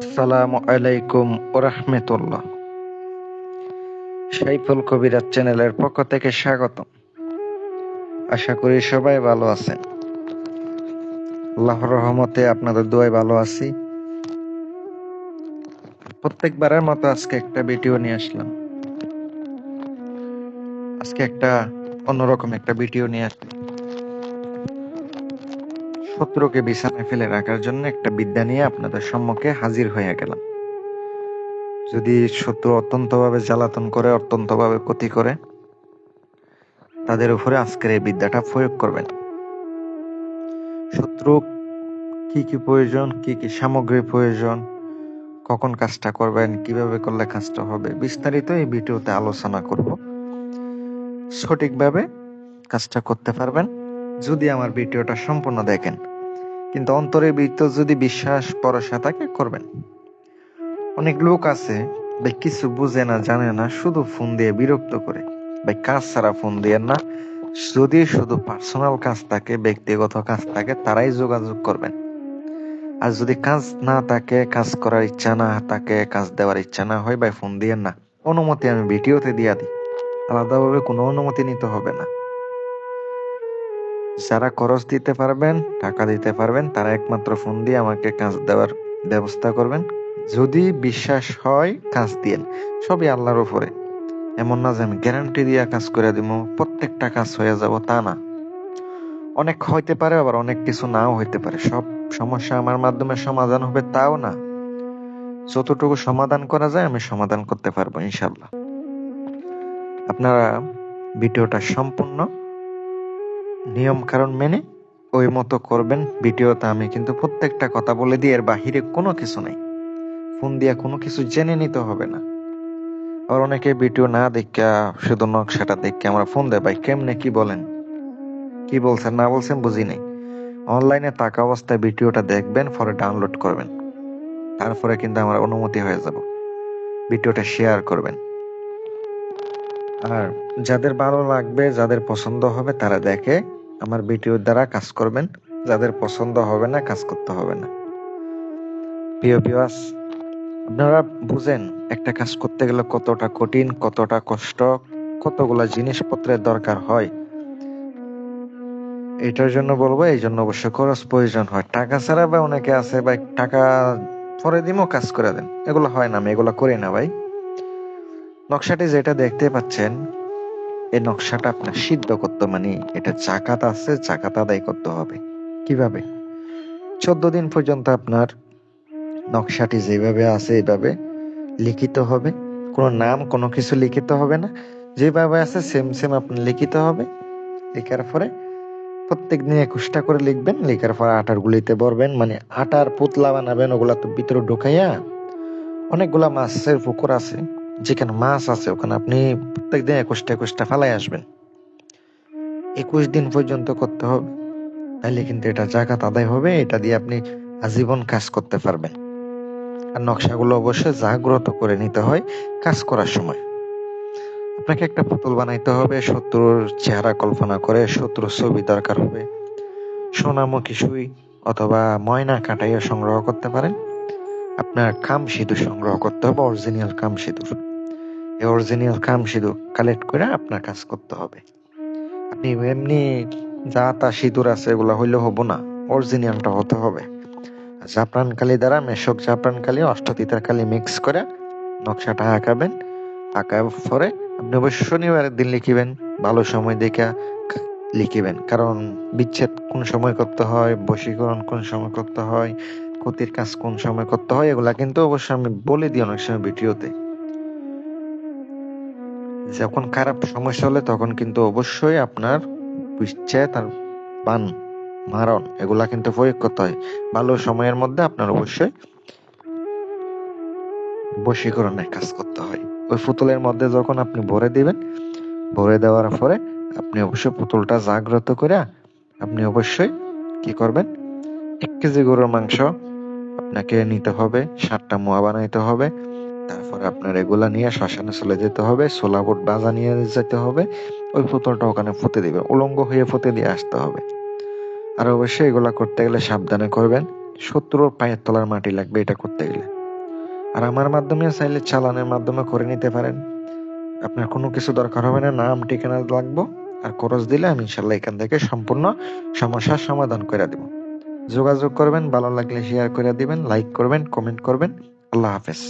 আসসালামু আলাইকুম ওরহমতুল্লাহ। সাইফুল কবিরাজ চ্যানেলের পক্ষ থেকে স্বাগতম। আশা করি সবাই ভালো আছেন। রহমতে আপনাদের দোয়ায় ভালো আছি। প্রত্যেকবারের মতো আজকে একটা ভিডিও নিয়ে আসলাম। আজকে একটা অন্যরকম একটা ভিডিও নিয়ে আসলাম। শত্রুকে বিছানায় ফেলে রাখার জন্য একটা বিদ্যা নিয়ে আপনাদের সম্মুখে হাজির হয়ে গেলাম। যদি শত্রু অত্যন্তভাবে জ্বালাতন করে, অত্যন্তভাবে ক্ষতি করে, তাদের উপরে আজকের এই বিদ্যাটা প্রয়োগ করবেন। শত্রু কি কি প্রয়োজন, কি কি সামগ্রী প্রয়োজন, কখন কাজটা করবেন, কীভাবে করলে কাজটা হবে, বিস্তারিত এই ভিডিওতে আলোচনা করব। সঠিকভাবে কাজটা করতে পারবেন। যদি আমার ভিডিওটা সম্পূর্ণ দেখেন কিন্তু অন্তরের ভিতর যদি বিশ্বাস, ভরসা থাকে করবেন। অনেক লোক আছে ভাই কিছু বুঝে না, জানে না, শুধু ফোন দিয়ে বিরক্ত করে। ভাই, কাজ ছাড়া ফোন দিয়ে না। যদি শুধু পার্সোনাল কাজ থাকে, ব্যক্তিগত কাজ থাকে, তারাই যোগাযোগ করবেন। আর যদি কাজ না থাকে, কাজ করার ইচ্ছা না থাকে, কাজ দেওয়ার ইচ্ছা না হয় বা ফোন দিয়ে না। অনুমতি আমি ভিডিওতে দিয়া দিই। আলাদাভাবে কোনো অনুমতি নিতে হবে না। যারা খরচ দিতে পারবেন, টাকা দিতে পারবেন, তারা একমাত্র ফোন দিয়ে আমাকে কাজ দেওয়ার ব্যবস্থা করবেন। যদি বিশ্বাস হয়, কাজ দিয়েন। সবই আল্লাহর উপরে। এমন না যে আমি গ্যারান্টি দিয়ে কাজ করে দিব, প্রত্যেকটা কাজ হয়ে যাব, তা না। অনেক হইতে পারে, আবার অনেক কিছু নাও হইতে পারে। সব সমস্যা আমার মাধ্যমে সমাধান হবে, তাও না। যতটুকু সমাধান করা যায়, আমি সমাধান করতে পারব ইনশাল্লাহ আপনারা ভিডিওটা সম্পূর্ণ নিয়ম কারণ মেনে ওই মতো করবেন ভিডিওতে আমি, কিন্তু প্রত্যেকটা কথা বলে দিই এর বাহিরে কোনো কিছু নেই। ফোন দিয়ে কোনো কিছু জেনে নিতে হবে না। আবার অনেকে ভিডিও না দেখে, শুধু নকশাটা দেখে আমরা ফোন দেয়, ভাই, কেমনে, কি বলেন? কি বলছেন, না বলছেন বুঝি নেই। অনলাইনে থাকা অবস্থায় ভিডিওটা দেখবেন, পরে ডাউনলোড করবেন। তারপরে কিন্তু আমার অনুমতি হয়ে যাব। ভিডিওটা শেয়ার করবেন। আর যাদের ভালো লাগবে, যাদের পছন্দ হবে, তারা দেখে আমার ভিডিওর দ্বারা কাজ করবেন। যাদের পছন্দ হবে না, কাজ করতে হবে না। আপনারা বুঝেন একটা কাজ করতে গেলে কতটা কঠিন, কতটা কষ্ট, কতগুলা জিনিসপত্রের দরকার হয়। এটার জন্য বলব, এই জন্য অবশ্য খরচ প্রয়োজন হয়। টাকা ছাড়া বা অনেকে আছে ভাই, টাকা পরে দিমও কাজ করে দেন। এগুলো হয় না, আমি এগুলো করি না ভাই। নকশাটি যেটা দেখতে পাচ্ছেন এই নকশাটা আপনার সিদ্ধ করতে মানে এটা চাকাত আছে, চাকাত আদায় করতে হবে। কীভাবে? চোদ্দ দিন পর্যন্ত আপনার নকশাটি যেভাবে আছে এইভাবে লিখিত হবে। কোনো নাম, কোনো কিছু লিখিত হবে না। যেভাবে আছে সেম সেম আপনার লিখিত হবে। লেখার পরে প্রত্যেক দিন একুশটা করে লিখবেন। লেখার পরে আটার গুলিতে ভরবেন। মানে আটার পুতলা বানাবেন, ওগুলা তো ভিতরে ঢুকাইয়া অনেকগুলা মাছের পুকুর আছে। যেখানে মাছ আছে, ওখানে আপনি প্রত্যেক দিন একুশটা একুশটা ফালাই আসবেন। একুশ দিন পর্যন্ত করতে হবে। তাহলে কিন্তু এটা জাকাত আদায় হবে, এটা দিয়ে আপনি আজীবন কাজ করতে পারবেন। আর নকশাগুলো অবশ্যই জাগ্রত করে নিতে হয় কাজ করার সময়। আপনাকে একটা পুতুল বানাইতে হবে, শত্রুর চেহারা কল্পনা করে শত্রুর ছবি দরকার হবে। সোনামুখী সুই অথবা ময়না কাটাইয়া সংগ্রহ করতে পারেন। আপনার কাম সিঁদুর সংগ্রহ করতে হবে অরিজিনাল কাম এই অরিজিনাল কাম সিঁদুর কালেক্ট করে আপনার কাজ করতে হবে। আপনি এমনি যা তা সিঁদুর আছে এগুলা হইলে হব না অরিজিনালটা হতে হবে। জাফরান কালি দ্বারা মেশক জাফরান কালি অষ্টতিতার কালি মিক্স করে নকশাটা আঁকাবেন। আঁকার পরে আপনি অবশ্যই শনিবারের দিন লিখিবেন, ভালো সময় দেখে লিখিবেন। কারণ বিচ্ছেদ কোন সময় করতে হয়, বশীকরণ কোন সময় করতে হয়, ক্ষতির কাজ কোন সময় করতে হয়, এগুলা কিন্তু অবশ্যই আমি বলে দিই অনেক সময় ভিডিওতে। যখন খারাপ সমস্যা হলে তখন কিন্তু অবশ্যই আপনার বিচ্ছেদ আর বান, মারণ, এগুলা কিন্তু প্রয়োগ করতে হয়। ভালো সময়ের মধ্যে আপনার অবশ্যই বশীকরণের কাজ করতে হয়। ওই পুতুলের মধ্যে যখন আপনি ভরে দিবেন, ভরে দেওয়ার পরে আপনি অবশ্যই পুতুলটা জাগ্রত করে আপনি অবশ্যই কি করবেন? এক কেজি গরুর মাংস আপনাকে নিতে হবে, সাতটা মোয়া বানাইতে হবে তারপরে আপনার এগুলা নিয়ে শ্মশানে চলে যেতে হবে সোলা বোট বাজা নিয়ে যেতে হবে, ওই পুতুলটা ওখানে ফুটে দিবে উলঙ্গ হয়ে ফুটে দিয়ে আসতে হবে। আর অবশ্যই এগুলা করতে গেলে সাবধানে করবেন, শত্রুর পায়ের তলার মাটি লাগবে এটা করতে গেলে। আর আমার মাধ্যমে চাইলে চালানের মাধ্যমে করে নিতে পারেন। আপনার কোনো কিছু দরকার হবে না, নাম, ঠিকানা লাগবো, আর খরচ দিলে আমি ইনশাল্লাহ এখান থেকে সম্পূর্ণ সমস্যার সমাধান করে দিব। যোগাযোগ করবেন, ভালো লাগলে শেয়ার করে দিবেন লাইক করবেন কমেন্ট করবেন, আল্লাহ হাফেজ।